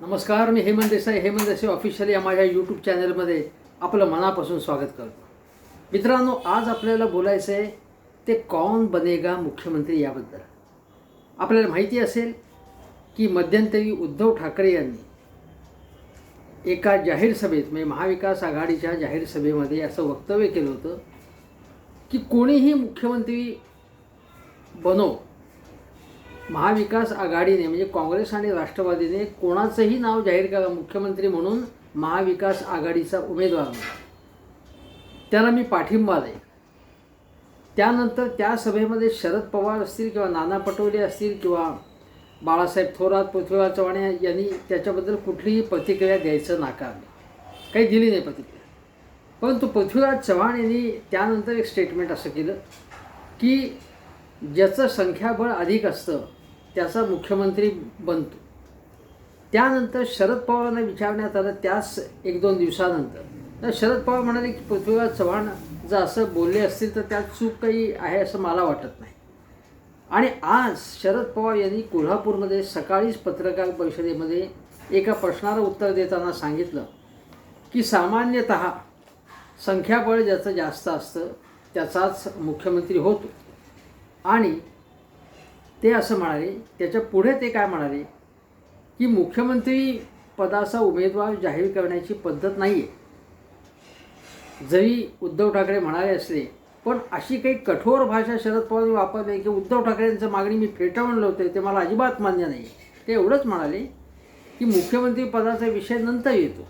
नमस्कार मी हेमंत देसाई. हेमंत देसाई ऑफिशियल या माझ्या यूट्यूब चॅनलमध्ये आपलं मनापासून स्वागत करतो. मित्रांनो आज आपल्याला बोलायचं आहे ते कौन बनेगा मुख्यमंत्री याबद्दल. आपल्याला माहिती असेल की मध्यंतरी उद्धव ठाकरे यांनी एका जाहीर सभेत म्हणजे महाविकास आघाडीच्या जाहीर सभेमध्ये असं वक्तव्य केलं होतं की कोणीही मुख्यमंत्री बनो महाविकास आघाडीने म्हणजे काँग्रेस आणि राष्ट्रवादीने कोणाचंही नाव जाहीर करा मुख्यमंत्री म्हणून महाविकास आघाडीचा उमेदवार म्हणून. त्याला मी पाठिंबा देईन. त्यानंतर त्या सभेमध्ये शरद पवार असतील किंवा नाना पटोले असतील किंवा बाळासाहेब थोरात पृथ्वीराज चव्हाण यांनी त्याच्याबद्दल कुठलीही प्रतिक्रिया द्यायचं नाकारलं काही दिली नाही प्रतिक्रिया. परंतु पृथ्वीराज चव्हाण यांनी त्यानंतर एक स्टेटमेंट असं केलं की ज्याचं संख्याबळ अधिक असतं त्याचा मुख्यमंत्री बनतो. त्यानंतर शरद पवारांना विचारण्यात आलं त्याच एक दोन दिवसानंतर. तर शरद पवार म्हणाले की पृथ्वीराज चव्हाण जर असं बोलले असतील तर त्यात चूक काही आहे असं मला वाटत नाही. आणि आज शरद पवार यांनी कोल्हापूरमध्ये सकाळीच पत्रकार परिषदेमध्ये एका प्रश्नाला उत्तर देताना सांगितलं की सामान्यतः संख्याबळ ज्याचं जास्त असतं त्याचाच मुख्यमंत्री होतो. आणि ते असं म्हणाले त्याच्या पुढे ते काय म्हणाले की मुख्यमंत्री पदाचा उमेदवार जाहीर करण्याची पद्धत नाही आहे जरी उद्धव ठाकरे म्हणाले असले पण अशी काही कठोर भाषा शरद पवार वापरली की उद्धव ठाकरेंचं मागणी मी फेटाळून लावते ते मला अजिबात मान्य नाही ते एवढंच म्हणाले की मुख्यमंत्री पदाचा विषय नंतर येतो.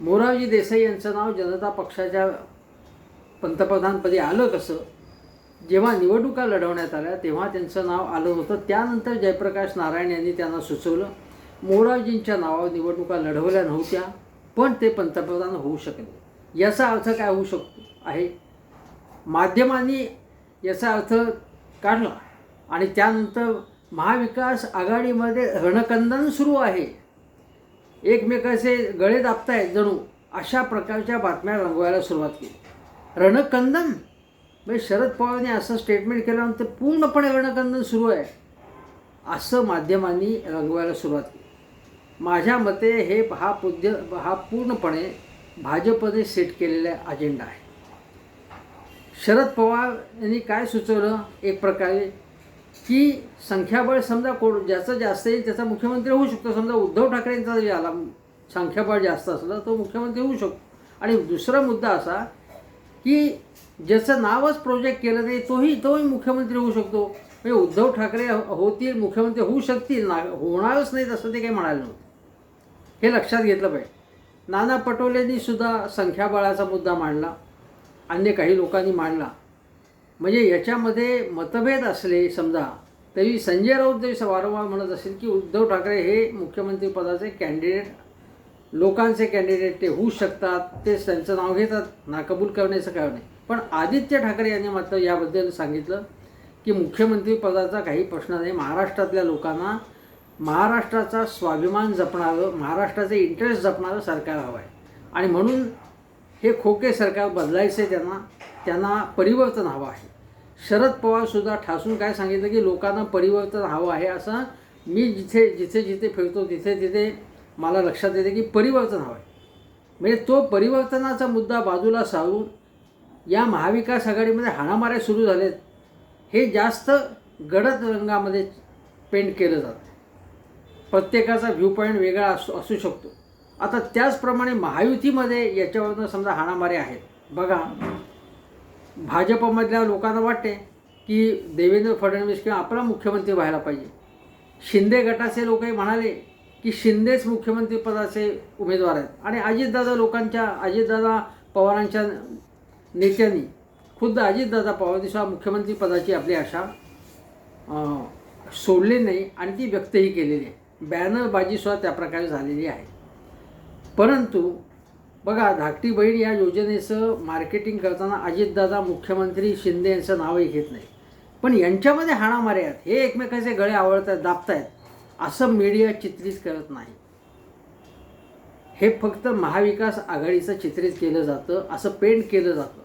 मोरारजी देसाई यांचं नाव जनता पक्षाच्या पंतप्रधानपदी आलं कसं जेव्हा निवडणुका लढवण्यात आल्या तेव्हा त्यांचं नाव आलं होतं. त्यानंतर जयप्रकाश नारायण यांनी त्यांना सुचवलं मोरावजींच्या नावावर निवडणुका लढवल्या नव्हत्या पण ते पंतप्रधान होऊ शकले. याचा अर्थ काय होऊ शकतो? आहे. माध्यमांनी याचा अर्थ काढला आणि त्यानंतर महाविकास आघाडीमध्ये रणकंदन सुरू आहे. एकमेकाचे गळे दाबतायत जणू अशा प्रकारच्या बातम्या रंगवायला सुरुवात केली. रणकंदन म्हणजे शरद पवारांनी असं स्टेटमेंट केल्यानंतर पूर्णपणे रणकंदन सुरू आहे. असं माध्यमांनी रंगवायला सुरुवात केली. माझ्या मते हे हा पुद्य हा पूर्णपणे भाजपने सेट केलेला अजेंडा आहे. शरद पवार यांनी काय सुचवलं? एक प्रकारे की संख्याबळ समजा कोण ज्याचं जास्त येईल त्याचा मुख्यमंत्री होऊ शकतो. समजा उद्धव ठाकरेंचा जरी आला संख्याबळ जास्त असलं तो मुख्यमंत्री होऊ शकतो. आणि दुसरा मुद्दा असा की ज्याचं नावच प्रोजेक्ट केलं नाही तोही तोही मुख्यमंत्री होऊ शकतो. म्हणजे उद्धव ठाकरे हो- होतील मुख्यमंत्री होऊ शकतील ना होणारच नाहीत असं ते काही म्हणाले नव्हते. हे लक्षात घेतलं पाहिजे. नाना पटोलेंनी सुद्धा संख्याबळाचा मुद्दा मांडला अन्य काही लोकांनी मांडला. म्हणजे याच्यामध्ये मतभेद असले समजा तरी संजय राऊत जरी वारंवार म्हणत असेल की उद्धव ठाकरे हे मुख्यमंत्री पदाचे कॅन्डिडेट लोकांचे कॅन्डिडेट ते होऊ शकतात ते त्यांचं नाव घेतात नाकबूल करण्याचं काय नाही पण आदित्य ठाकरे यांनी मात्र याबद्दल सांगितलं की मुख्यमंत्री पदाचा काही प्रश्न नाही. महाराष्ट्रातल्या लोकांना महाराष्ट्राचा स्वाभिमान जपणारं महाराष्ट्राचे इंटरेस्ट जपणारं सरकार हवं आहे आणि म्हणून हे खोके सरकार बदलायचे त्यांना त्यांना परिवर्तन हवं आहे. शरद पवारसुद्धा ठासून काय सांगितलं की लोकांना परिवर्तन हवं आहे असं मी जिथे जिथे जिथे फिरतो तिथे तिथे मला लक्षात येते की परिवर्तन हवं आहे म्हणजे तो परिवर्तनाचा मुद्दा बाजूला सारून या महाविकास आघाडीमध्ये हाणामाऱ्या सुरू झालेत. हे जास्त गडद रंगामध्ये पेंट केलं जातं. प्रत्येकाचा व्ह्यू पॉईंट वेगळा असू असू शकतो. आता त्याचप्रमाणे महायुतीमध्ये याच्यावरनं समजा हाणामारे आहेत. बघा भाजपमधल्या लोकांना वाटते की देवेंद्र फडणवीस किंवा आपला मुख्यमंत्री व्हायला पाहिजे. शिंदे गटाचे लोकही म्हणाले की शिंदेच मुख्यमंत्रीपदाचे उमेदवार आहेत. आणि अजितदादा लोकांच्या अजितदादा पवारांच्या नेत्यांनी खुद्द अजितदादा पवार सुद्धा मुख्यमंत्री पदाची आपली आशा सोडली नाही आणि ती व्यक्तही केलेली आहे. बॅनरबाजीसुद्धा त्या प्रकारे झालेली आहे. परंतु बघा धाकटी बहीण या योजनेचं मार्केटिंग करताना अजितदादा मुख्यमंत्री शिंदे यांचं नावही घेत नाही. पण यांच्यामध्ये हाणामारे आहेत. हे एकमेकाचे गळे आवडत आहेत दाबतायत असं मीडिया चित्रित करत नाही. हे फक्त महाविकास आघाडीचं चित्रित केलं जातं असं पेंट केलं जातं.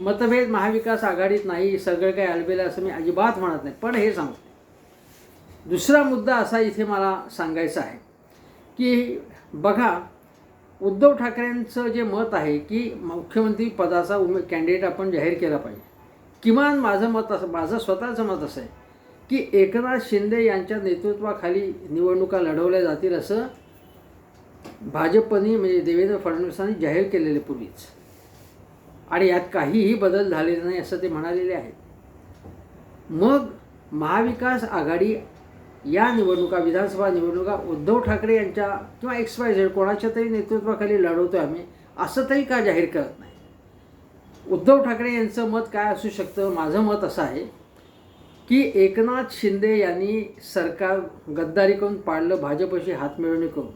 मतभेद महाविकास आघाडीत नाही सगळं काही अडबेलं असं मी अजिबात म्हणत नाही पण हे सांगतो. दुसरा मुद्दा असा इथे मला सांगायचा आहे की बघा उद्धव ठाकरेंचं जे मत आहे की मुख्यमंत्री पदाचा उमे कॅन्डिडेट आपण जाहीर केला पाहिजे. किमान माझं मत असं माझं स्वतःचं मत असं आहे की एकनाथ शिंदे यांच्या नेतृत्वाखाली निवडणुका लढवल्या जातील असं भाजपनी म्हणजे देवेंद्र फडणवीसांनी जाहीर केलेले पूर्वीच. आणि यात काहीही बदल झालेला नाही असं ते म्हणालेले आहेत. मग महाविकास आघाडी या निवडणुका विधानसभा निवडणुका उद्धव ठाकरे यांच्या किंवा एक्स वाय झेड कोणाच्या तरी नेतृत्वाखाली लढवतो आम्ही असं तरी का जाहीर करत नाही? उद्धव ठाकरे यांचं मत काय असू शकतं? माझं मत असं आहे की एकनाथ शिंदे यांनी सरकार गद्दारी करून पाडलं भाजपशी हातमिळवणी करून.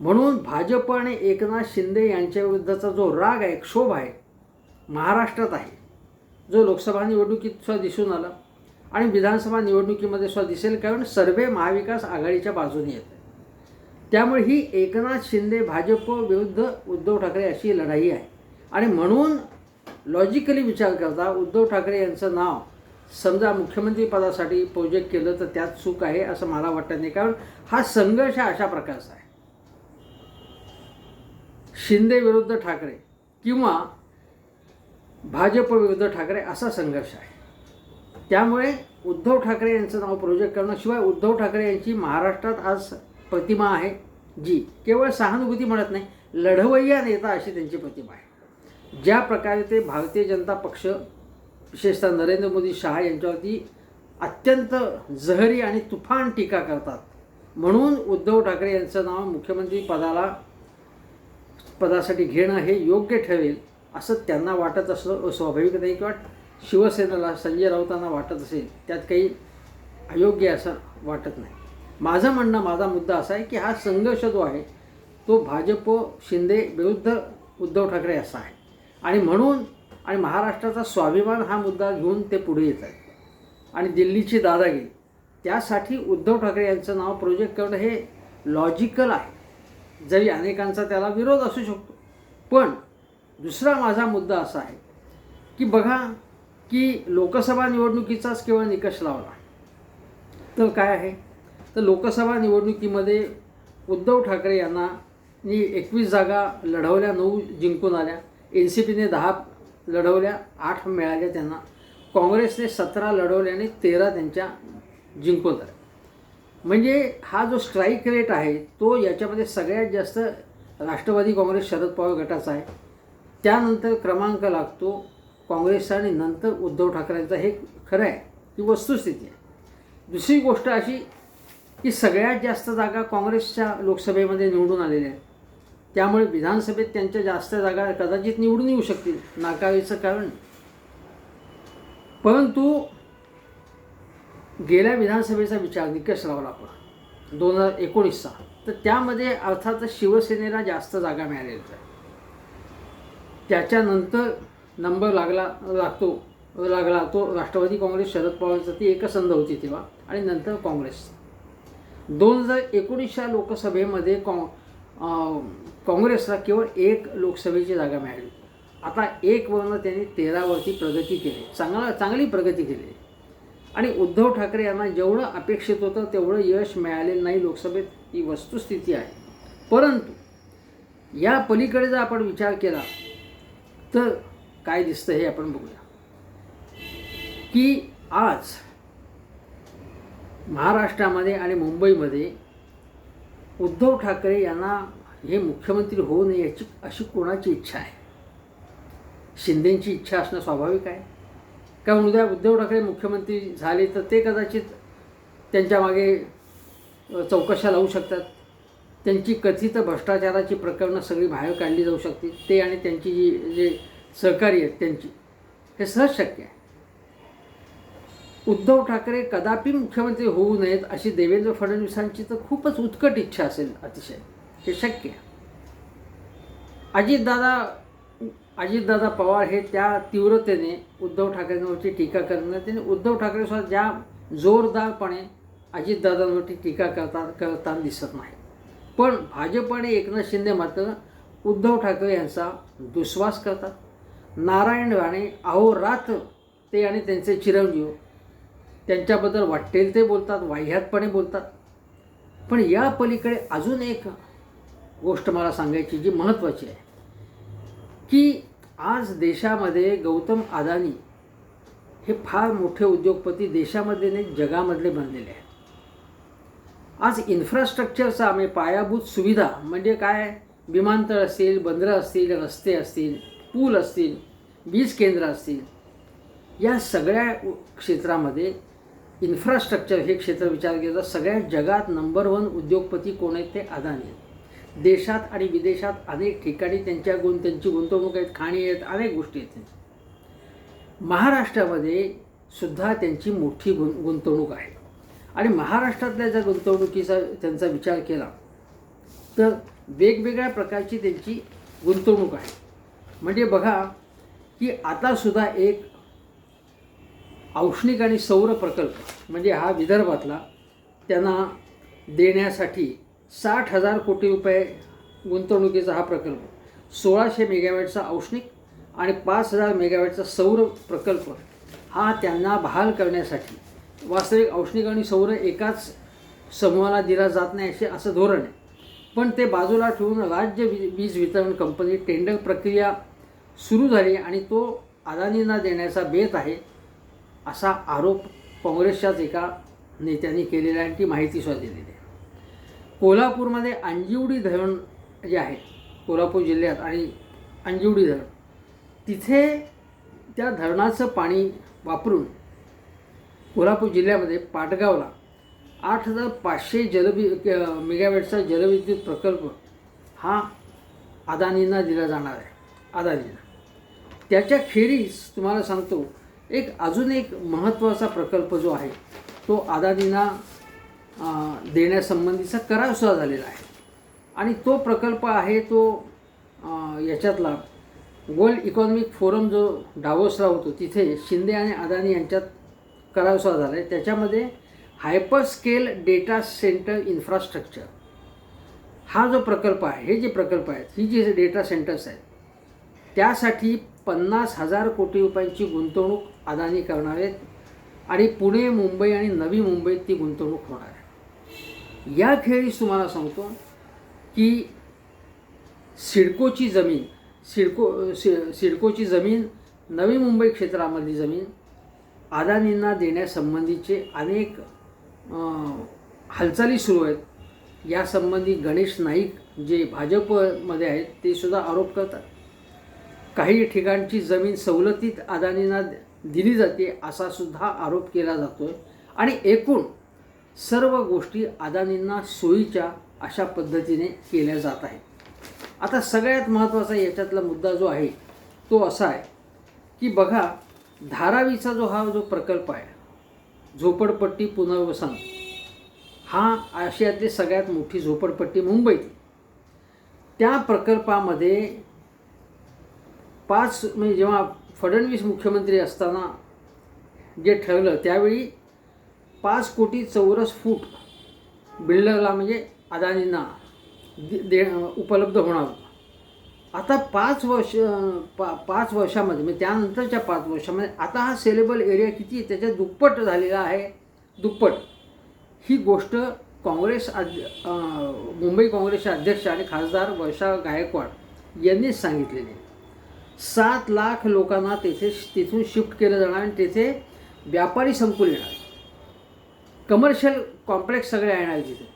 म्हणून भाजप आणि एकनाथ शिंदे यांच्या विरुद्धचा जो राग आहे क्षोभ आहे महाराष्ट्रात आहे. जो लोकसभा निवडणुकीत सुद्धा दिसून आला आणि विधानसभा निवडणुकीमध्ये सुद्धा दिसेल कारण सर्वे महाविकास आघाडीच्या बाजूने येत आहे त्यामुळे ही एकनाथ शिंदे भाजप विरुद्ध उद्धव ठाकरे अशी लढाई आहे. आणि म्हणून लॉजिकली विचार करता उद्धव ठाकरे यांचं नाव समजा मुख्यमंत्रीपदासाठी प्रोजेक्ट केलं तर त्यात चूक आहे असं मला वाटत नाही. कारण हा संघर्ष अशा प्रकारचा आहे. शिंदे विरुद्ध ठाकरे किंवा भाजप विरुद्ध ठाकरे असा संघर्ष आहे. त्यामुळे उद्धव ठाकरे यांचं नाव प्रोजेक्ट करणं शिवाय उद्धव ठाकरे यांची महाराष्ट्रात आज प्रतिमा आहे जी केवळ सहानुभूती म्हणत नाही लढवय्या नेता अशी त्यांची प्रतिमा आहे. ज्या प्रकारे ते भारतीय जनता पक्ष विशेषतः नरेंद्र मोदी शहा यांच्यावरती अत्यंत जहरी आणि तुफान टीका करतात. म्हणून उद्धव ठाकरे यांचं नाव मुख्यमंत्री पदाला पदासाठी घेणं हे योग्य ठरेल. असं त्यांना वाटत असलं स्वाभाविक नाही किंवा शिवसेनेला संजय राऊतांना वाटत असेल त्यात काही अयोग्य असं वाटत नाही. माझं म्हणणं माझा मुद्दा असा आहे की हा संघर्ष जो आहे तो भाजप शिंदे विरुद्ध उद्धव ठाकरे असा आहे. आणि म्हणून आणि महाराष्ट्राचा स्वाभिमान हा मुद्दा घेऊन ते पुढे येत आहेत. आणि दिल्लीची दादागिरी त्यासाठी उद्धव ठाकरे यांचं नाव प्रोजेक्ट करणं हे लॉजिकल आहे. जरी अनेकांचा त्याला विरोध असू शकतो पण दुसरा माझा मुद्दा असा आहे की बघा की लोकसभा निवडणुकीचाच केवळ निकष लावला. तर काय आहे? तर लोकसभा निवडणुकीमध्ये उद्धव ठाकरे यांना एकवीस जागा लढवल्या नऊ जिंकून आल्या. एन सी पीने दहा लढवल्या आठ मिळाल्या त्यांना. काँग्रेसने सतरा लढवल्या आणि तेरा त्यांच्या जिंकून आल्या. म्हणजे हा जो स्ट्राईक रेट आहे तो याच्यामध्ये सगळ्यात जास्त राष्ट्रवादी काँग्रेस शरद पवार गटाचा आहे. त्यानंतर क्रमांक लागतो काँग्रेसचा आणि नंतर उद्धव ठाकरेंचा. हे खरं आहे ही वस्तुस्थिती आहे. दुसरी गोष्ट अशी की सगळ्यात जास्त जागा काँग्रेसच्या लोकसभेमध्ये निवडून आलेल्या आहेत. त्यामुळे विधानसभेत त्यांच्या जास्त जागा कदाचित निवडून येऊ शकतील नाकारायचं कारण परंतु गेल्या विधानसभेचा विचार निकष लावला आपण दोन हजार एकोणीसचा. तर त्यामध्ये अर्थातच शिवसेनेला जास्त जागा मिळालेल्या आहे त्याच्यानंतर नंबर लागला लागतो लागला तो राष्ट्रवादी काँग्रेस शरद पवारचा ती एकसंध होती तेव्हा आणि नंतर काँग्रेस. दोन हजार एकोणीसच्या लोकसभेमध्ये काँ काँग्रेसला केवळ एक लोकसभेची जागा मिळाली. आता एकवरनं त्यांनी तेरावरती प्रगती केली. चांगला चांगली प्रगती केली. आणि उद्धव ठाकरे यांना जेवढं अपेक्षित होतं तेवढं यश मिळालेलं नाही लोकसभेत ही वस्तुस्थिती आहे. परंतु या पलीकडे जर आपण विचार केला तर काय दिसतं हे आपण बघूया. की आज महाराष्ट्रामध्ये आणि मुंबईमध्ये उद्धव ठाकरे यांना हे मुख्यमंत्री होऊ नये याची अशी कोणाची इच्छा आहे? शिंदेची इच्छा असणं स्वाभाविक आहे? कारण उद्या उद्धव ठाकरे मुख्यमंत्री झाले तर ते कदाचित त्यांच्या मागे चौकशा लावू शकतात? त्यांची कथित भ्रष्टाचाराची प्रकरणं सगळी बाहेर काढली जाऊ शकतील ते आणि त्यांची जी जे सहकारी आहेत त्यांची. हे सहज शक्य आहे. उद्धव ठाकरे कदापि मुख्यमंत्री होऊ नयेत अशी देवेंद्र फडणवीसांची तर खूपच उत्कट इच्छा असेल अतिशय. हे शक्य आहे. अजितदादा अजितदादा पवार हे त्या तीव्रतेने उद्धव ठाकरेंवरची टीका करणार त्यांनी उद्धव ठाकरे सुद्धा ज्या जोरदारपणे अजितदादांवरती टीका करता करताना दिसत नाही पण भाजप आणि एकनाथ शिंदे मात्र उद्धव ठाकरे यांचा दुस्वास करतात. नारायण राणे अहोरात्र ते आणि त्यांचे चिरंजीव त्यांच्याबद्दल वाटेल ते बोलतात वाह्यातपणे बोलतात. पण या पलीकडे अजून एक गोष्ट मला सांगायची जी महत्त्वाची आहे की आज देशामध्ये गौतम अदानी हे फार मोठे उद्योगपती देशामध्ये नाही जगामधले बनलेले आहेत. आज इन्फ्रास्ट्रक्चरचा आम्ही पायाभूत सुविधा म्हणजे काय? विमानतळ असतील बंदरं असतील रस्ते असतील पूल असतील वीज केंद्र असतील या सगळ्या क्षेत्रामध्ये इन्फ्रास्ट्रक्चर हे क्षेत्र विचार केला तर सगळ्या जगात नंबर वन उद्योगपती कोण आहेत ते अदानी आहेत. देशात आणि विदेशात अनेक ठिकाणी त्यांच्या गुण त्यांची गुंतवणूक आहेत खाणी आहेत अनेक गोष्टी आहेत महाराष्ट्रामध्ये सुद्धा त्यांची मोठी गुं गुंतवणूक आहे. आणि महाराष्ट्रातल्या जर गुंतवणुकीचा त्यांचा विचार केला तर वेगवेगळ्या प्रकारची त्यांची गुंतवणूक आहे. म्हणजे बघा की आतासुद्धा एक औष्णिक आणि सौर प्रकल्प म्हणजे हा विदर्भातला त्यांना देण्यासाठी साठ हजार कोटी रुपये गुंतवणुकीचा हा प्रकल्प सोळाशे मेगावॅटचा औष्णिक आणि पाच हजार मेगावॅटचा सौर प्रकल्प हा त्यांना बहाल करण्यासाठी वास्तविक औष्णिक आणि सौर एकाच समूहाला दिला जात नाही असे असं धोरण आहे. पण ते बाजूला ठेवून राज्य वी वीज वितरण कंपनी टेंडर प्रक्रिया सुरू झाली आणि तो अदानींना देण्याचा बेत आहे असा आरोप काँग्रेसच्याच एका नेत्यांनी केलेला आहे आणि ती माहितीसुद्धा दिलेली आहे. कोल्हापूरमध्ये अंजिवडी धरण जे आहे कोल्हापूर जिल्ह्यात आणि अंजिवडी धरण तिथे त्या धरणाचं पाणी वापरून कोल्हापूर जिल्ह्यामध्ये पाटगावला आठ हजार पाचशे जलवि मेगावॅटचा जलविद्युत प्रकल्प हा अदानींना दिला जाणार आहे. अदानींना. त्याच्या खेरीज तुम्हाला सांगतो एक अजून एक महत्त्वाचा प्रकल्प जो आहे तो अदानींना देण्यासंबंधीचा करारसुद्धा झालेला आहे. आणि तो प्रकल्प आहे तो याच्यातला वर्ल्ड इकॉनॉमिक फोरम जो डावोसला होतो तिथे शिंदे आणि अदानी यांच्यात करावसा झाला आहे त्याच्यामध्ये हायपरस्केल डेटा सेंटर इन्फ्रास्ट्रक्चर हा जो प्रकल्प आहे हे जे प्रकल्प आहेत ही जी डेटा सेंटर्स आहेत त्यासाठी पन्नास हजार कोटी रुपयांची गुंतवणूक अदानी करणार आहेत आणि पुणे मुंबई आणि नवी मुंबईत ती गुंतवणूक होणार आहे. याखेरीज तुम्हाला सांगतो की सिडकोची जमीन सिडको सि सिडकोची जमीन नवी मुंबई क्षेत्रामधली जमीन अदानींना देण्यासंबंधीचे अनेक हालचाली सुरू आहेत. यासंबंधी गणेश नाईक जे भाजपमध्ये आहेत ते सुद्धा आरोप करतात. काही ठिकाणची जमीन सवलतीत अदानींना दिली जाते असा सुद्धा आरोप केला जातो आहे आणि एकूण सर्व गोष्टी अदानींना सोयीच्या अशा पद्धतीने केल्या जात आहेत. आता सगळ्यात महत्त्वाचा याच्यातला मुद्दा जो आहे तो असा आहे की बघा धारावीचा जो हा जो प्रकल्प आहे झोपडपट्टी पुनर्वसन हा आशियातली सगळ्यात मोठी झोपडपट्टी मुंबईत त्या प्रकल्पामध्ये पाच म्हणजे जेव्हा फडणवीस मुख्यमंत्री असताना जे ठरलं त्यावेळी पाच कोटी चौरस फूट बिल्डरला म्हणजे अदानींना दे दे उपलब्ध होणार होतं. आता पाच वर्ष पा पाच वर्षामध्ये म्हणजे त्यानंतरच्या पाच वर्षामध्ये आता हा सेलेबल एरिया किती आहे? त्याच्या दुप्पट झालेला आहे. दुप्पट. ही गोष्ट काँग्रेस अध्य मुंबई काँग्रेसचे अध्यक्ष आणि खासदार वर्षा गायकवाड यांनीच सांगितलेली. आहे. सात लाख लोकांना तेथे तिथून शिफ्ट केलं जाणार आणि तेथे व्यापारी संकुल येणार. कमर्शियल कॉम्प्लेक्स सगळे येणार तिथे.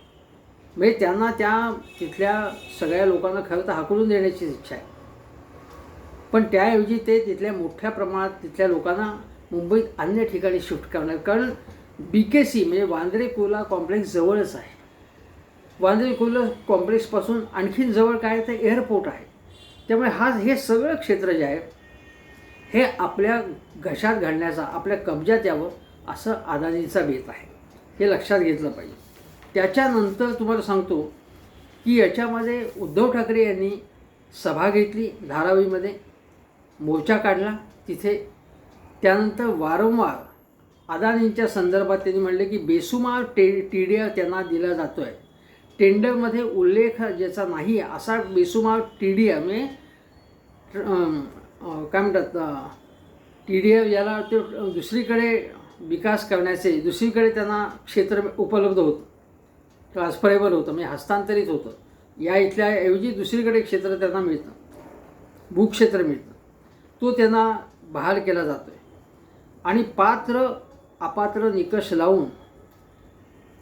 म्हणजे त्यांना त्या तिथल्या सगळ्या लोकांना खरं तर हाकलून देण्याची इच्छा आहे. पण त्याऐवजी ते तिथल्या मोठ्या प्रमाणात तिथल्या लोकांना मुंबईत अन्य ठिकाणी शिफ्ट करणार. कारण बी के सी म्हणजे वांद्रे कुर्ला कॉम्प्लेक्स जवळच आहे. वांद्रे कुर्ला कॉम्प्लेक्सपासून आणखीन जवळ काय तर एअरपोर्ट आहे. त्यामुळे हा हे सगळं क्षेत्र जे आहे हे आपल्या घशात घालण्याचा आपल्या कब्जात यावं असं अदानीचा बेत आहे. हे लक्षात घेतलं पाहिजे. त्याच्यानंतर तुम्हाला सांगतो की याच्यामध्ये उद्धव ठाकरे यांनी सभा घेतली धारावीमध्ये मोर्चा काढला तिथे. त्यानंतर वारंवार अदानींच्या संदर्भात त्यांनी म्हणले की बेसुमार टे टी डी आर त्यांना दिला जातो आहे टेंडरमध्ये उल्लेख ज्याचा नाही असा बेसुमार टी डी आर म्हणजे काय म्हणतात टी डी आर याला ते दुसरीकडे विकास करण्याचे दुसरीकडे त्यांना क्षेत्र उपलब्ध होतं. ट्रान्सफरेबल होतं म्हणजे हस्तांतरित होतं. या इथल्या ऐवजी दुसरीकडे क्षेत्र त्यांना मिळतं. भूक्षेत्र मिळतं. तो त्यांना बहाल केला जातो आहे आणि पात्र अपात्र निकष लावून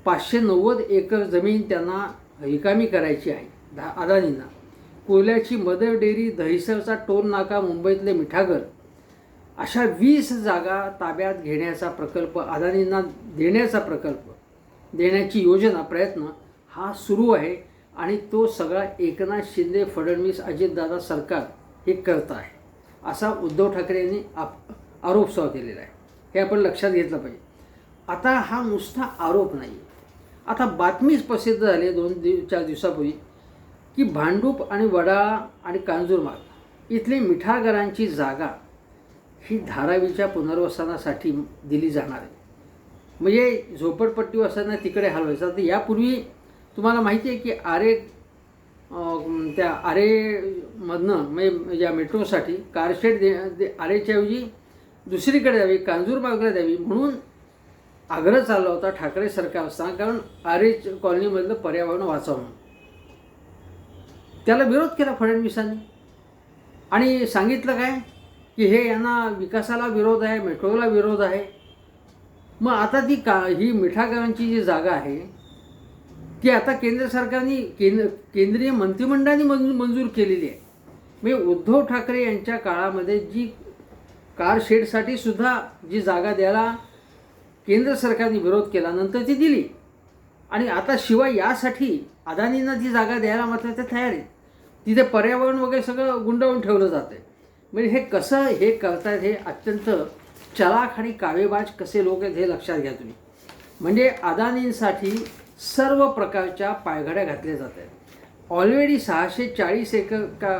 पाचशे नव्वद एकर जमीन त्यांना रिकामी करायची आहे धा अदानींना. कोल्याची मदर डेअरी दहिसरचा टोल नाका मुंबईतले मिठागर अशा वीस जागा ताब्यात घेण्याचा प्रकल्प अदानींना देण्याचा प्रकल्प देण्याची योजना प्रयत्न हा सुरू आहे आणि तो सगळा एकनाथ शिंदे फडणवीस अजितदादा सरकार हे करत आहे. असा उद्धव ठाकरे यांनी आप आरोप सुद्धा केलेला आहे. हे आपण लक्षात घेतलं पाहिजे. आता हा नुसता आरोप नाही. आता बातमीच प्रसिद्ध झाली दोन दिव चार दिवसापूर्वी की भांडूप आणि वडाळा आणि कांजूरमार्ग इथली मिठागरांची जागा ही धारावीच्या पुनर्वसनासाठी दिली जाणार आहे. म्हणजे झोपडपट्टी असताना तिकडे हलवायचं. तर यापूर्वी तुम्हाला माहिती आहे की आरे त्या आरेमधनं म्हणजे, म्हणजे या मेट्रोसाठी कारशेड दे दे आरेच्या ऐवजी दुसरीकडे द्यावी कांजूरबागला द्यावी म्हणून आग्रह चालला होता ठाकरे सरकार असताना कारण आरे कॉलनीमधलं पर्यावरण वाचावं त्याला विरोध केला फडणवीसांनी. आणि सांगितलं काय? की हे यांना विकासाला विरोध आहे मेट्रोला विरोध आहे. मग आता ती का ही मिठागरांची जी जागा आहे ती आता केंद्र सरकारने केंद्र केंद्रीय मंत्रिमंडळाने मंजू मंजूर केलेली आहे. म्हणजे उद्धव ठाकरे यांच्या काळामध्ये जी कार शेडसाठी सुद्धा जी जागा द्यायला केंद्र सरकारने विरोध केला नंतर ती दिली. आणि आता शिवाय यासाठी अदानींना ती जागा द्यायला मात्र ते तयार आहेत. तिथे पर्यावरण वगैरे सगळं गुंडाळून ठेवलं जातं म्हणजे हे कसं हे करतायत हे अत्यंत चलाख आणि कावेबाज कसे लोक आहेत हे लक्षात घ्या तुम्ही. म्हणजे अदानींसाठी सर्व प्रकारच्या पायघड्या घातल्या जात आहेत. ऑलरेडी सहाशे चाळीस एकर का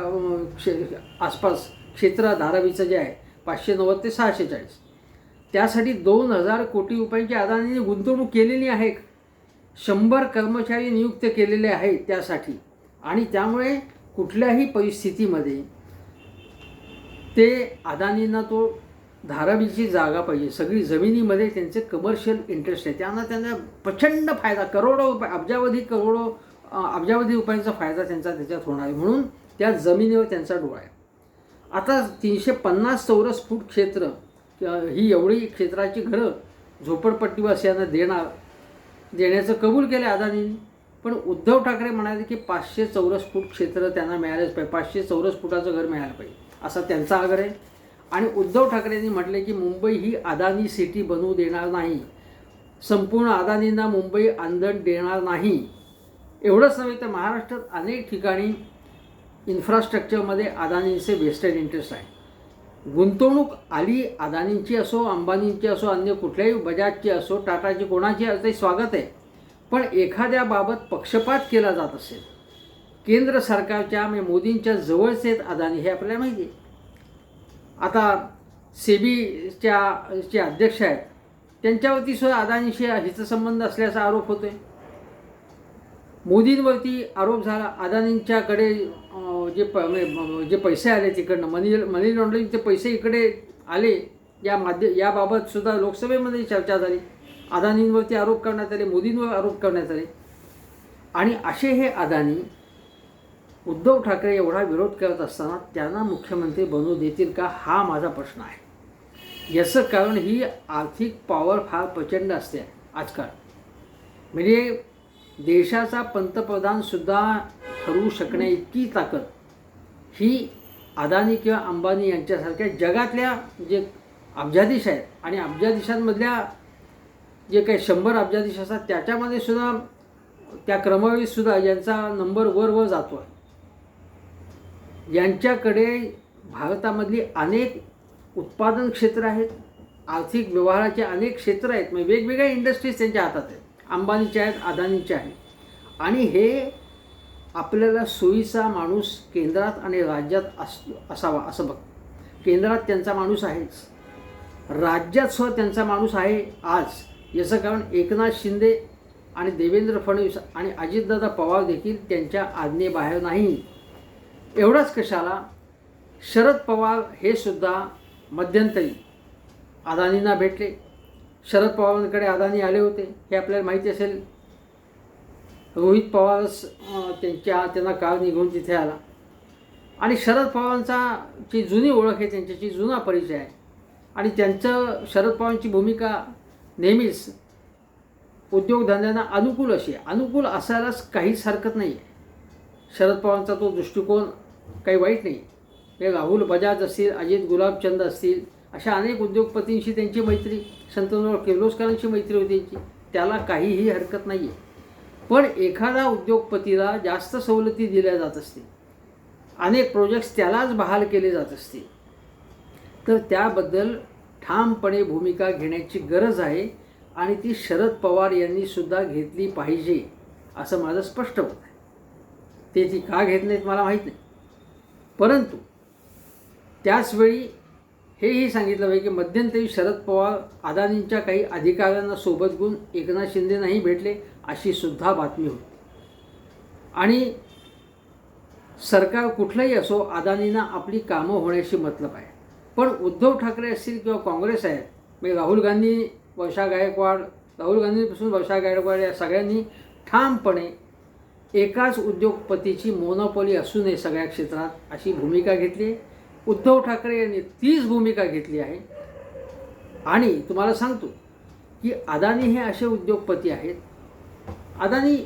क्षे आसपास क्षेत्र धारावीचं जे आहे पाचशे नव्वद ते सहाशे चाळीस. त्यासाठी दोन हजार कोटी रुपयांची अदानीने गुंतवणूक केलेली आहे. शंभर कर्मचारी नियुक्त केलेले आहेत त्यासाठी. आणि त्यामुळे कुठल्याही परिस्थितीमध्ये ते अदानींना तो धारावीची जागा पाहिजे. सगळी जमिनीमध्ये त्यांचे कमर्शियल इंटरेस्ट आहे. त्यांना त्यांना प्रचंड फायदा करोडो रुपये अब्जावधी करोडो अब्जावधी रुपयांचा फायदा त्यांचा त्याच्यात होणार आहे. म्हणून त्या जमिनीवर त्यांचा डोळा आहे. आता तीनशे पन्नास चौरस फूट क्षेत्र ही एवढी क्षेत्राची घरं झोपडपट्टीवासियांना देणार देण्याचं कबूल केलं अदानींनी. पण उद्धव ठाकरे म्हणाले की पाचशे चौरस फूट क्षेत्र त्यांना मिळालंच पाहिजे. पाचशे चौरस फुटाचं घर मिळालं पाहिजे. असा त्यांचा आग्रह आहे. आणि उद्धव ठाकरेंनी म्हटले की मुंबई ही अदानी सिटी बनवू देणार नाही. संपूर्ण अदानींना मुंबई आंदण देणार नाही. एवढंच नव्हे तर महाराष्ट्रात अनेक ठिकाणी इन्फ्रास्ट्रक्चरमध्ये अदानींचे वेस्टेड इंटरेस्ट आहे. गुंतवणूक आली अदानींची असो अंबानींची असो अन्य कुठल्याही बजाजची असो टाटाची कोणाची असो स्वागत आहे. पण एखाद्याबाबत पक्षपात केला जात असेल केंद्र सरकारच्या म्हणजे मोदींच्या जवळचे आहेत अदानी हे आपल्याला माहिती आहे. आता सेबीच्या जे अध्यक्ष आहेत त्यांच्यावरती सुद्धा अदानीशी हितसंबंध असल्याचा आरोप होतोय. मोदींवरती आरोप झाला अदानींच्याकडे जे प म्हणजे जे पैसे आले तिकडनं मनी मनी लॉन्ड्रिंगचे पैसे इकडे आले या माध्य याबाबत सुद्धा लोकसभेमध्ये चर्चा झाली. अदानींवरती आरोप करण्यात आले मोदींवर आरोप करण्यात आले. आणि असे हे अदानी उद्धव ठाकरे एवढा विरोध करत असताना त्यांना मुख्यमंत्री बनवू देतील का हा माझा प्रश्न आहे. याचं कारण ही आर्थिक पॉवर फार प्रचंड असते आजकाल. म्हणजे देशाचा पंतप्रधानसुद्धा ठरवू शकण्या इतकी ताकद. ही अदानी किंवा अंबानी यांच्यासारख्या जगातल्या जे अब्जाधीश आहेत आणि अब्जाधीशांमधल्या जे काही शंभर अब्जाधीश असतात त्याच्यामध्ये सुद्धा त्या क्रमवारीसुद्धा यांचा नंबर वर वर जातो आहे यांच्याकडे भारतामधली अनेक उत्पादन क्षेत्र आहेत आर्थिक व्यवहाराचे अनेक क्षेत्र आहेत म्हणजे वेगवेगळ्या इंडस्ट्रीज त्यांच्या हातात आहेत. अंबानीच्या आहेत अदानीच्या आहेत. आणि हे आपल्याला सोयीचा माणूस केंद्रात आणि राज्यात अस असावा असं बघ. केंद्रात त्यांचा माणूस आहेच. राज्यात सुद्धा त्यांचा माणूस आहे आज. याचं कारण एकनाथ शिंदे आणि देवेंद्र फडणवीस आणि अजितदादा पवार देखील त्यांच्या आज्ञेबाहेर नाही. एवढाच कशाला? शरद पवार हे सुद्धा मध्यंतरी अदानींना भेटले. शरद पवारांकडे अदानी आले होते हे आपल्याला माहिती असेल. रोहित पवारच त्यांच्या त्यांना कार निघून तिथे आला. आणि शरद पवारांचा जी जुनी ओळख आहे त्यांच्याची जुना परिचय आहे. आणि त्यांचं शरद पवारांची भूमिका नेहमीच उद्योगधंद्यांना अनुकूल अशी आहे. अनुकूल असायलाच काहीच हरकत नाही आहे शरद पवारांचा तो दृष्टिकोन काही वाईट नाही. हे राहुल बजाज असतील अजित गुलाबचंद असतील अशा अनेक उद्योगपतींशी त्यांची मैत्री संतनोर किर्लोस्करांची मैत्री होती त्यांची. त्याला काहीही हरकत नाही आहे पण एखादा उद्योगपतीला जास्त सवलती दिल्या जात असतील. अनेक प्रोजेक्ट्स त्यालाच बहाल केले जात असतील. तर त्याबद्दल ठामपणे भूमिका घेण्याची गरज आहे आणि ती शरद पवार यांनी सुद्धा घेतली पाहिजे असं माझं स्पष्ट मत आहे. ते ती का घेत नाहीत मला माहीत नाही. परंतु त्याचवेळी हेही सांगितलं पाहिजे की मध्यंतरी शरद पवार अदानींच्या काही अधिकाऱ्यांना सोबत घेऊन एकनाथ शिंदे नाही भेटले अशी सुद्धा बातमी होती. आणि सरकार कुठलंही असो अदानींना आपली कामं होण्याशी मतलब आहे. पण उद्धव ठाकरे असतील किंवा काँग्रेस आहेत म्हणजे राहुल गांधी वर्षा गायकवाड राहुल गांधीपासून वर्षा गायकवाड या सगळ्यांनी ठामपणे एकाच उद्योगपतीची मोनोपॉली असू नये सगळ्या क्षेत्रात अशी भूमिका घेतली आहे. उद्धव ठाकरे यांनी तीच भूमिका घेतली आहे. आणि तुम्हाला सांगतो की अदानी हे असे उद्योगपती आहेत. अदानी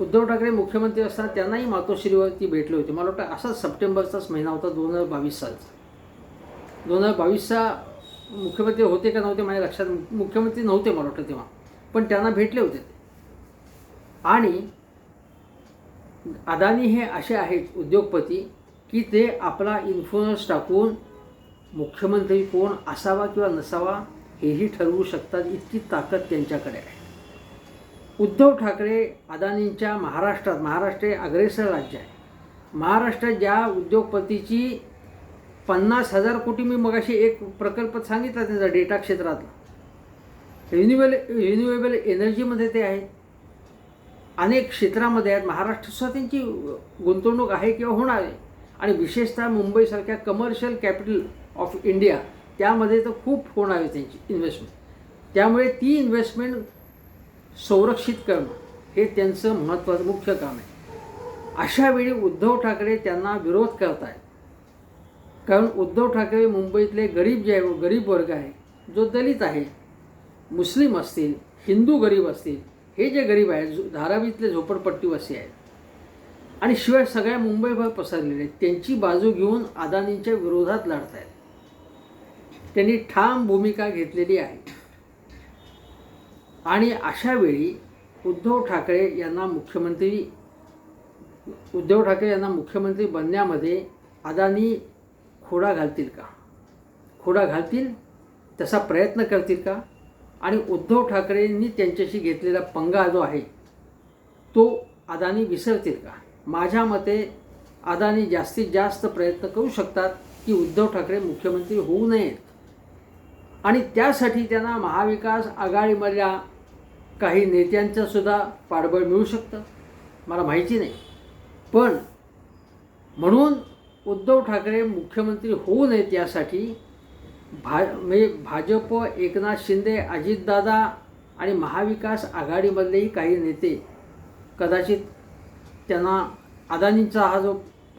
उद्धव ठाकरे मुख्यमंत्री असताना त्यांनाही मातोश्रीवरती भेटले होते. मला वाटतं असाच सप्टेंबरचाच महिना होता दोन हजार बावीस सालचा. दोन हजार बावीसचा मुख्यमंत्री होते का नव्हते माझ्या लक्षात मुख्यमंत्री नव्हते मला वाटतं तेव्हा. पण त्यांना भेटले होते आणि अदानी हे असे आहेत उद्योगपती की ते आपला इन्फ्लुअन्स टाकून मुख्यमंत्री कोण असावा किंवा नसावा हेही ठरवू शकतात इतकी ताकद त्यांच्याकडे आहे. उद्धव ठाकरे अदानींच्या महाराष्ट्रात महाराष्ट्र हे अग्रेसर राज्य आहे. महाराष्ट्रात ज्या उद्योगपतीची पन्नास हजार कोटी मी मगाशी एक प्रकल्प सांगितला त्यांचा डेटा क्षेत्रातला. रिन्युएबल रिन्युएबल एनर्जीमध्ये ते आहेत. अनेक क्षेत्रामध्ये आहेत. महाराष्ट्रसुद्धा त्यांची गुंतवणूक आहे किंवा होणार आहे. आणि विशेषतः मुंबईसारख्या कमर्शियल कॅपिटल ऑफ इंडिया त्यामध्ये तर खूप होणार आहे त्यांची इन्व्हेस्टमेंट त्यामुळे ती इन्व्हेस्टमेंट संरक्षित करणं हे त्यांचं महत्त्वाचं मुख्य काम आहे. अशा वेळी उद्धव ठाकरे त्यांना विरोध करत आहेत कारण उद्धव ठाकरे मुंबईतले गरीब जे आहे गरीब वर्ग आहे जो दलित आहे मुस्लिम असतील हिंदू गरीब असतील हे जे गरीब आहेत धारावीतले झोपडपट्टीवासी आहेत. आणि शिवाय सगळ्या मुंबईभर पसरलेले आहेत. त्यांची बाजू घेऊन अदानींच्या विरोधात लढत आहेत. त्यांनी ठाम भूमिका घेतलेली आहे. आणि अशा वेळी उद्धव ठाकरे यांना मुख्यमंत्री उद्धव ठाकरे यांना मुख्यमंत्री बनण्यामध्ये अदानी खोडा घालतील का? खोडा घालतील? तसा प्रयत्न करतील का? आणि उद्धव ठाकरेंनी त्यांच्याशी घेतलेला पंगा जो आहे तो अदानी विसरतील का? माझ्या मते अदानी जास्तीत जास्त प्रयत्न करू शकतात की उद्धव ठाकरे मुख्यमंत्री होऊ नयेत. आणि त्यासाठी त्यांना महाविकास आघाडीमधल्या काही नेत्यांचंसुद्धा पाठबळ मिळू शकतं. मला माहिती नाही. पण म्हणून उद्धव ठाकरे मुख्यमंत्री होऊ नयेत यासाठी भा म्हणजे भाजप एकनाथ शिंदे अजितदादा आणि महाविकास आघाडीमधलेही काही नेते कदाचित त्यांना अदानींचा हा जो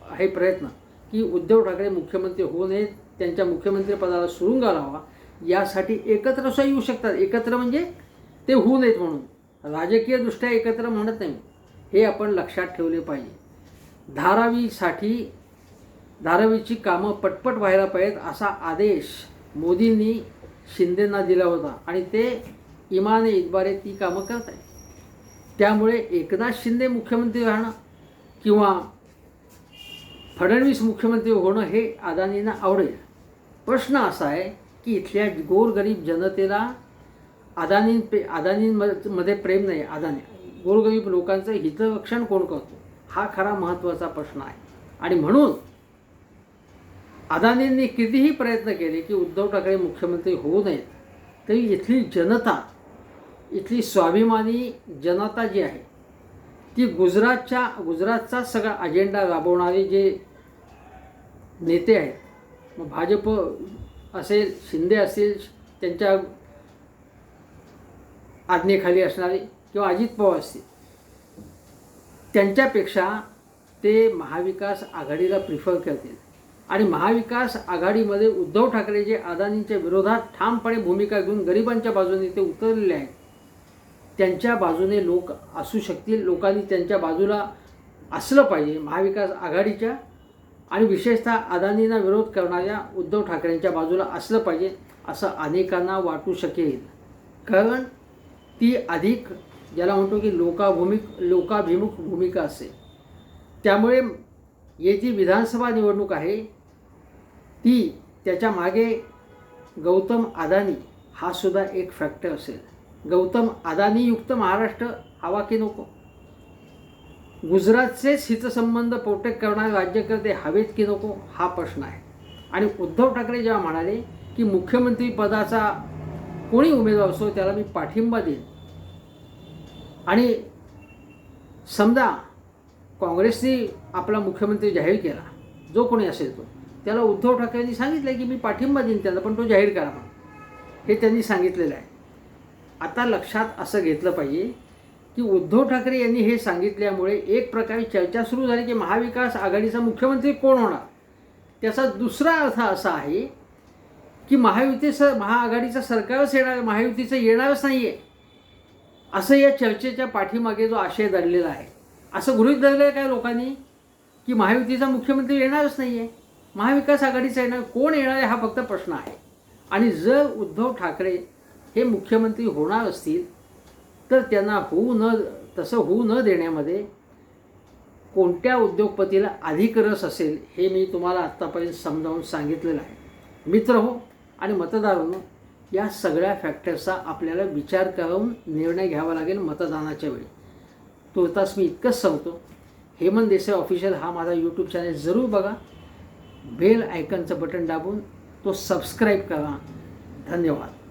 आहे प्रयत्न की उद्धव ठाकरे मुख्यमंत्री होऊ नयेत त्यांच्या मुख्यमंत्रीपदाला सुरुंग लावा यासाठी एकत्र सुद्धा येऊ शकतात. एकत्र म्हणजे ते होऊ नयेत म्हणून. राजकीयदृष्ट्या एकत्र म्हणत नाही. हे आपण लक्षात ठेवले पाहिजे. धारावीसाठी धारावीची कामं पटपट व्हायला पाहिजेत असा आदेश मोदींनी शिंदेंना दिला होता आणि ते इमाने इतबारे ती कामं करत आहेत. त्यामुळे एकनाथ शिंदे मुख्यमंत्री राहणं किंवा फडणवीस मुख्यमंत्री होणं हे अदानींना आवडेल. प्रश्न असा आहे की इथल्या गोरगरीब जनतेला अदानी अदानींमध्ये प्रेम नाही अदानी गोरगरीब लोकांचं हितरक्षण कोण करतो? हा खरा महत्त्वाचा प्रश्न आहे. आणि म्हणून अदानींनी कितीही प्रयत्न केले की उद्धव ठाकरे मुख्यमंत्री होऊ नयेत तरी इथली जनता इथली स्वाभिमानी जनता जी आहे ती गुजरातच्या गुजरातचा सगळा अजेंडा राबवणारे जे नेते आहेत मग भाजप असेल शिंदे असेल त्यांच्या आज्ञेखाली असणारे किंवा अजित पवार असतील त्यांच्यापेक्षा ते महाविकास आघाडीला प्रिफर करतील. आणि महाविकास आघाडीमध्ये उद्धव ठाकरे जे अदानींच्या विरोधात ठामपणे भूमिका घेऊन गरिबांच्या बाजूने ते उतरलेले आहेत. त्यांच्या बाजूने लोक असू शकतील लोकांनी त्यांच्या बाजूला असलं पाहिजे महाविकास आघाडीच्या आणि विशेषतः अदानींना विरोध करणाऱ्या उद्धव ठाकरेंच्या बाजूला असलं पाहिजे असं अनेकांना वाटू शकेल. कारण ती अधिक ज्याला म्हणतो की लोकाभूमिक लोकाभिमुख भूमिका असेल. त्यामुळे येथी विधानसभा निवडणूक आहे ती त्याच्यामागे गौतम अदानी हा सुद्धा एक फॅक्टर असेल. गौतम अदानीयुक्त महाराष्ट्र हवा की नको? गुजरातचेच हितसंबंध प्रोटेक्ट करणारे राज्यकर्ते हवेत की नको हा प्रश्न आहे. आणि उद्धव ठाकरे जेव्हा म्हणाले की मुख्यमंत्री पदाचा कोणी उमेदवार असतो त्याला मी पाठिंबा देईन. आणि समजा काँग्रेसने आपला मुख्यमंत्री जाहीर केला. जो कोणी असेल तो. त्याला उद्धव ठाकरेंनी सांगितलं की मी पाठिंबा देईन त्याला पण तो जाहीर करा म्हणून. हे त्यांनी सांगितलेलं आहे. आता लक्षात असं घेतलं पाहिजे की उद्धव ठाकरे यांनी हे सांगितल्यामुळे एक प्रकारे चर्चा सुरू झाली की महाविकास आघाडीचा मुख्यमंत्री कोण होणार? त्याचा दुसरा अर्थ असा आहे की महायुतीचं महाआघाडीचं सरकारच येणार महायुतीचं येणारच नाही आहे असं या चर्चेच्या पाठीमागे जो आशय दडलेला आहे. असं गृहीत धरलं आहे काय लोकांनी? की महायुतीचा मुख्यमंत्री येणारच नाही आहे महाविकास आघाडीचा येणार कोण येणार आहे हा फक्त प्रश्न आहे. आणि जर उद्धव ठाकरे हे मुख्यमंत्री होणार असतील तर त्यांना होऊ न तसं होऊ न देण्यामध्ये कोणत्या उद्योगपतीला अधिक रस असेल हे मी तुम्हाला आत्तापर्यंत समजावून सांगितलेलं आहे. मित्र हो आणि मतदारांनो या सगळ्या फॅक्टर्सचा आपल्याला विचार करून निर्णय घ्यावा लागेल मतदानाच्या वेळी. तुर्तास मी इतकंच सांगतो. हेमंत देसाई ऑफिशियल हा माझा यूट्यूब चॅनल जरूर बघा. बेल आयकनचं बटन दाबून तो सबस्क्राईब करा. धन्यवाद.